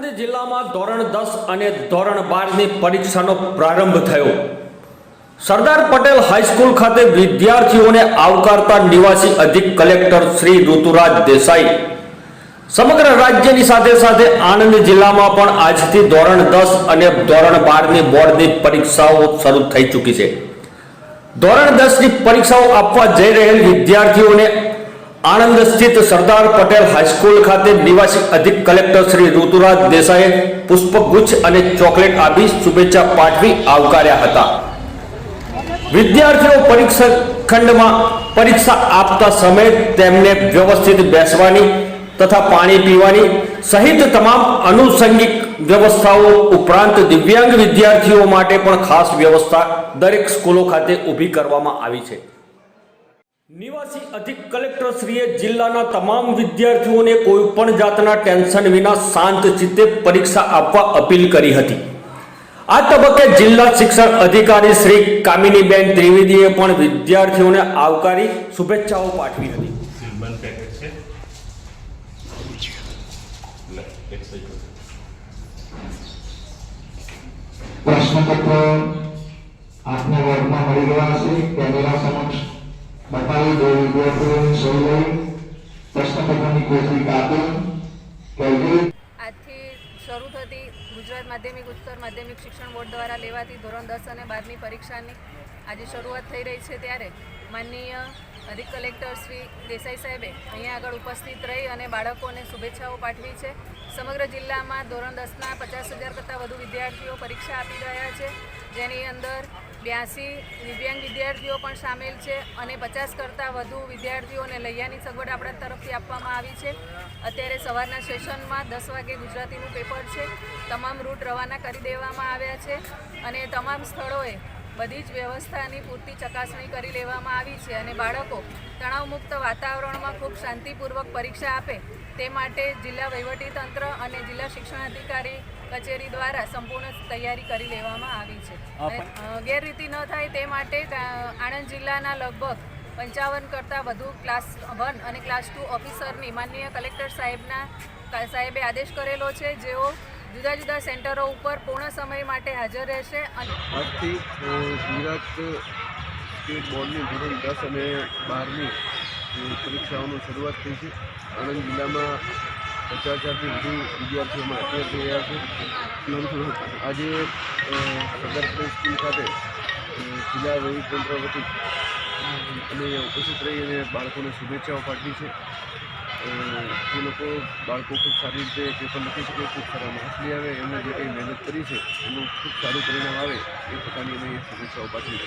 આણંદ જિલ્લામાં ધોરણ દસ અને ધોરણ બારની પરીક્ષાનો પ્રારંભ થયો. સરદાર પટેલ હાઈસ્કૂલ ખાતે વિદ્યાર્થીઓને આવકારતા નિવાસી અધિક કલેક્ટર શ્રી ઋતુરાજ દેસાઈ. સમગ્ર રાજ્યની સાથે સાથે આણંદ જિલ્લામાં પણ આજથી ધોરણ દસ અને ધોરણ બારની બોર્ડની પરીક્ષાઓ શરૂ થઈ ચૂકી છે. ધોરણ દસની પરીક્ષાઓ આપવા જઈ રહેલ વિદ્યાર્થીઓને આણંદ સ્થિત સરદાર પટેલ હાઈસ્કૂલ ખાતે નિવાસી અધિક કલેક્ટર શ્રી ઋતુરાજ દેસાઈએ પુષ્પગુચ્છ અને ચોકલેટ આપી શુભેચ્છા પાઠવી આવકાર્યા હતા. વિદ્યાર્થીઓ પરીક્ષા ખંડમાં પરીક્ષા આપતા સમયે તેમને વ્યવસ્થિત બેસવાની તથા પાણી પીવાની સહિત તમામ અનુસંગિક વ્યવસ્થાઓ ઉપરાંત દિવ્યાંગ વિદ્યાર્થીઓ માટે પણ ખાસ વ્યવસ્થા દરેક સ્કૂલો ખાતે ઊભી કરવામાં આવી છે. નિવાસી અધિક કલેક્ટરશ્રીએ જિલ્લાના તમામ વિદ્યાર્થીઓને કોઈ પણ જાતના ટેન્શન વિના શાંત ચિત્તે પરીક્ષા આપવા અપીલ કરી હતી. આ તબક્કે જિલ્લા શિક્ષણ અધિકારી શ્રી કામિનીબેન ત્રિવેદીએ પણ વિદ્યાર્થીઓને આવકારી શુભેચ્છાઓ પાઠવી હતી. પ્રશ્નપત્ર આપને વર્ગમાં મળી ગયા છે કેમેરા સમક્ષ બતાવી દો વિદ્યાર્થીઓની લઈ પ્રશ્નપત્રની કાપી કેલ્ક્યુલેટ આજથી શરૂ થતી ગુજરાત માધ્યમિક ઉચ્ચતર માધ્યમિક શિક્ષણ બોર્ડ દ્વારા લેવાતી ધોરણ દસ અને બારની પરીક્ષાની આજે શરૂઆત થઈ રહી છે ત્યારે માનનીય અધિક કલેક્ટર શ્રી દેસાઈ સાહેબે અહીંયા આગળ ઉપસ્થિત રહી અને બાળકોને શુભેચ્છાઓ પાઠવી છે. સમગ્ર જિલ્લામાં ધોરણ દસના પચાસ હજાર કરતાં વધુ વિદ્યાર્થીઓ પરીક્ષા આપી રહ્યા છે. જેની અંદર બ્યાસી દિવ્યાંગ વિદ્યાર્થીઓ પણ સામેલ છે અને પચાસ કરતાં વધુ વિદ્યાર્થીઓને લૈયાની સગવડ આપણા તરફથી આપવામાં આવી છે. અત્યારે સવારના સેશનમાં દસ વાગે ગુજરાતીનું પેપર છે. તમામ રૂટ રવાના કરી દેવામાં આવ્યા છે અને તમામ સ્થળોએ બધી જ વ્યવસ્થાની પૂરતી ચકાસણી કરી લેવામાં આવી છે અને બાળકો તણાવમુક્ત વાતાવરણમાં ખૂબ શાંતિપૂર્વક પરીક્ષા આપે તે માટે જિલ્લા વહીવટીતંત્ર અને જિલ્લા શિક્ષણ અધિકારી કચેરી દ્વારા સંપૂર્ણ તૈયારી કરી લેવામાં આવી છે. ગેરરીતિ ન થાય તે માટે આણંદ જિલ્લાના લગભગ પંચાવન કરતાં વધુ ક્લાસ વન અને ક્લાસ ટુ ઓફિસરની માનનીય કલેક્ટર સાહેબના સાહેબે આદેશ કરેલો છે જેઓ જુદા જુદા સેન્ટરો ઉપર પૂર્ણ સમય માટે હાજર રહેશે અને આજથી ગુજરાત સ્ટેટ બોર્ડની ધોરણ દસ અને બારની પરીક્ષાઓની શરૂઆત થઈ છે. આણંદ જિલ્લામાં પચાસ હજારથી વધુ વિદ્યાર્થીઓમાં અત્યારે થઈ રહ્યા છે. આજે સદર સ્કૂલ ખાતે જિલ્લા વહીવટીતંત્ર વતી અમે ઉપસ્થિત રહી અને બાળકોને શુભેચ્છાઓ પાઠવી છે. જે લોકો બાળકો ખૂબ સારી રીતે પેપર લખી શકે, ખૂબ સારા માર્ક્સ લઈ આવે, એમને જે કંઈ મહેનત કરી છે, એનું ખૂબ સારું પરિણામ આવે, એ પ્રકારની અમે શુભેચ્છાઓ પાઠવી